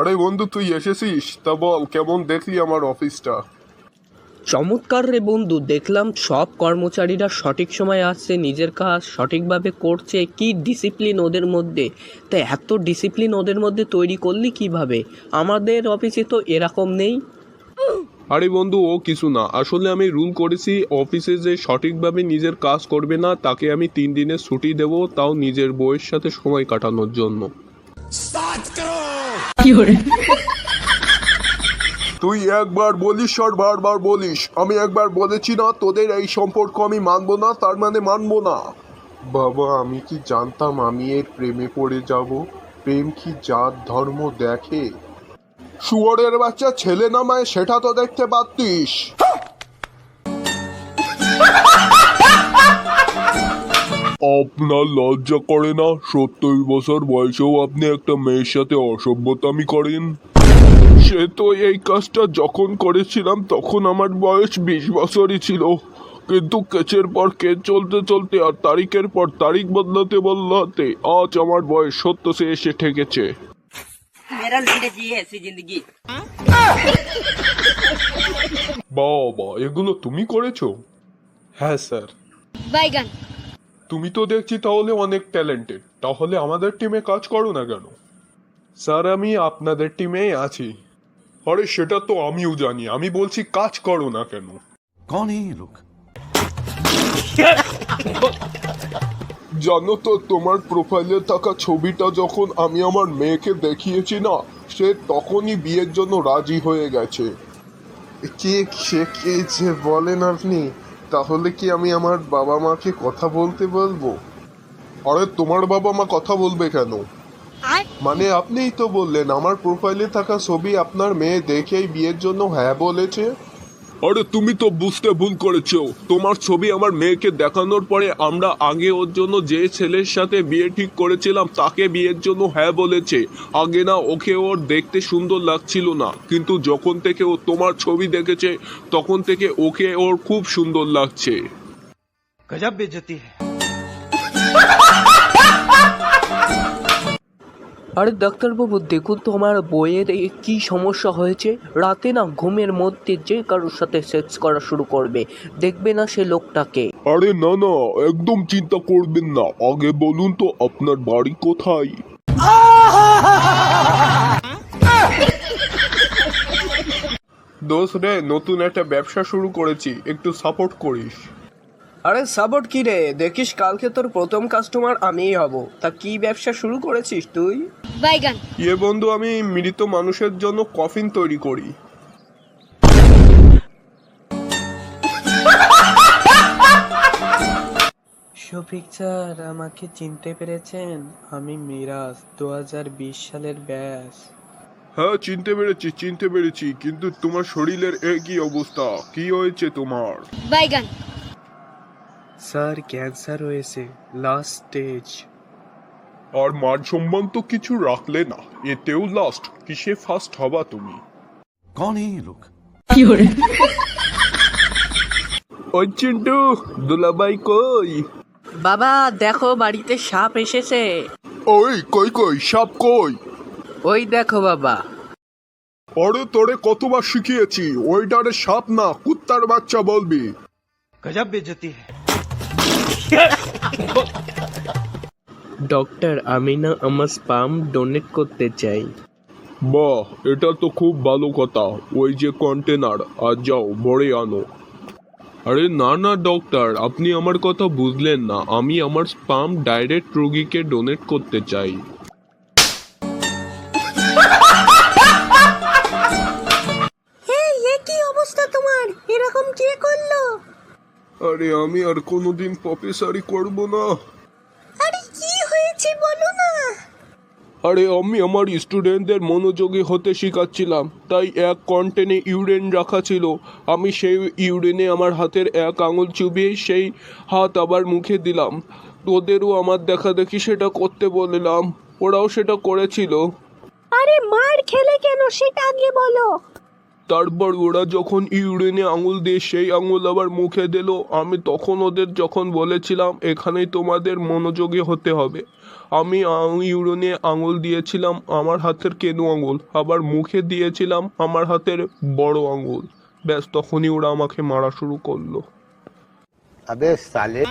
আরে বন্ধু তুই এসেছিস? তা বল কেমন দেখলি আমার অফিসটা? চমৎকার রে বন্ধু দেখলাম সব কর্মচারীরা সঠিক সময় আসছে নিজের কাজ সঠিকভাবে করছে কি ডিসিপ্লিন ওদের মধ্যে? তা এত ডিসিপ্লিন ওদের মধ্যে তৈরি করলি কীভাবে? আমাদের অফিসে তো এরকম নেই। আরে বন্ধু ও কিছু না। আসলে আমি রুল করেছি অফিসে যে সঠিকভাবে নিজের কাজ করবে না তাকে আমি তিন দিনের ছুটি দেব তাও নিজের বউয়ের সাথে সময় কাটানোর জন্য। তুই একবার বলিস আর বারবার বলিস। আমি একবার বলেছি না, তোদের এই সম্পর্ক আমি মানবো না, তার মানে মানবো না। বাবা, আমি কি জানতাম আমি এর প্রেমে পড়ে যাব? প্রেম কি জাত, ধর্ম দেখে? শুয়োরের বাচ্চা ছেলে নামায় সেটা তো দেখতে পারতিস। আপনার লজ্জা করে না? সত্তর বছর বয়সেও আপনি একটা মেয়ের সাথে অসভ্যতামি করেন? সে তো এই কাজটা যখন করেছিলাম তখন আমার বয়স বিশ বছরই ছিল। কিন্তু কেচের পর কেচ চলতে চলতে আর তারিখের পর তারিখ বদলাতে বদলাতে আজ আমার বয়স সত্য সে এসে ঠেকেছে। বাবা এগুলো তুমি করেছ? হ্যাঁ স্যার। বাইগান তুমি তো দেখছি তাহলে অনেক ট্যালেন্টেড তাহলে আমাদের টিমে কাজ করো না কেন? স্যার আমি আপনাদের টিমেই আছি। আরে সেটা তো আমিও জানি। আমি বলছি কাজ করো না কেন? কোন এই লোক? জানো তো তোমার প্রোফাইলে থাকা ছবিটা যখন আমি আমার মেয়েকে দেখিয়েছি না সে তখনই বিয়ের জন্য রাজি হয়ে গেছে। কে সে কে যে বলেন আপনি? তাহলে কি আমি আমার বাবা মাকে কথা বলতে বলব? আরে তোমার বাবা মা কথা বলবে কেন? মানে আপনিই তো বললেন আমার প্রোফাইলে থাকা ছবি আপনার মেয়ে দেখেই বিয়ের জন্য হ্যাঁ বলেছে। আরে তুমি তো বুঝতে ভুল করেছ। তোমার ছবি আমার মেয়েকে দেখানোর পরে আমরা আগে ওর জন্য যে ছেলের সাথে বিয়ে ঠিক করেছিলাম, তাকে বিয়ের জন্য হ্যাঁ বলেছে। আগে না ওকে ওর দেখতে সুন্দর লাগছিল না। কিন্তু যখন থেকে ও তোমার ছবি দেখেছে, তখন থেকে ওকে ওর খুব সুন্দর লাগছে। গজব বেজতি হ্যাঁ আরে ডাক্তারবাবু দেখুন তো আমার বইয়ের কি সমস্যা হয়েছে। রাতে না ঘুমের মধ্যে যে কারোর সাথে সেক্স করা শুরু করবে দেখবে না সে লোকটাকে। আরে না না একদম চিন্তা করবেন না। আগে বলুন তো আপনার বাড়ি কোথায়? দোষ রে নতুন একটা ব্যবসা শুরু করেছি একটু সাপোর্ট করিস। আরে সাপোর্ট কি রে? দেখিস কালকে তোর প্রথম কাস্টমার আমিই হব। তা কি ব্যবসা শুরু করেছিস তুই? বাইগান। ইয়ে বন্ধু আমি মৃত মানুষের জন্য কফিন তৈরি করি। শফিক স্যার আমাকে চিনতে পেরেছেন? আমি মিরাজ দু হাজার বিশ সালের ব্যাস। হ্যাঁ চিনতে পেরেছি চিনতে পেরেছি কিন্তু তোমার শরীরের এ কি অবস্থা। কি হয়েছে তোমার? বাইগান স্যার ক্যান্সার হয়েছে লাস্ট স্টেজ আর মান সম্মান তো কিছু রাখলে না এতেও লাস্ট কিসে ফার্স্ট হবা তুমি? কন এই লোক? ওই চিন্টু দুলাবাই কই? বাবা দেখো বাড়িতে সাপ এসেছে। ওই কই কই সাপ কই? ওই দেখো বাবা। আরে তোরে কতবার শিখিয়েছি ওইটারে সাপ না কুত্তার বাচ্চা বলবি। গজব বেজতি হ্যায়। ডক্টর আমি না আমার স্পাম ডোনেট করতে চাই। বাহ, এটা তো খুব ভালো কথা। ওই যে কন্টেনার আর যাও, ভরে আনো। আরে না না, ডক্টর, আপনি আমার কথা বুঝলেন না। আমি আমার স্পাম ডাইরেক্ট রোগীকে ডোনেট করতে চাই। আরে আমি আর কোনোদিন প্রফেসরই করব না। আরে কি হয়েছে বলো না? আরে আমি আমার স্টুডেন্টদের মনোযোগী হতে শেখাচ্ছিলাম তাই এক কন্টেনে ইউরেন রাখা ছিল। আমি সেই ইউরেনে আমার হাতের এক আঙুল চুবিয়ে সেই হাত আবার মুখে দিলাম। ওদেরও আমার দেখা দেখি সেটা করতে বললাম ওরাও সেটা করেছিল। আরে মার খেলে কেন সেটা আগে বলো? তারপর ওরা যখন ইউরেনে আঙুল দিয়ে সেই আঙুল আবার মুখে দিল, আমি তখন ওদের যখন বলেছিলাম, এখানেই তোমাদের মনোযোগী হতে হবে। আমি ইউরেনে আঙুল দিয়েছিলাম, আমার হাতের কেনু আঙুল। আবার মুখে দিয়েছিলাম, আমার হাতের বড় আঙুল। ব্যাস, তখনই ওরা আমাকে মারা শুরু করল। আবে সালে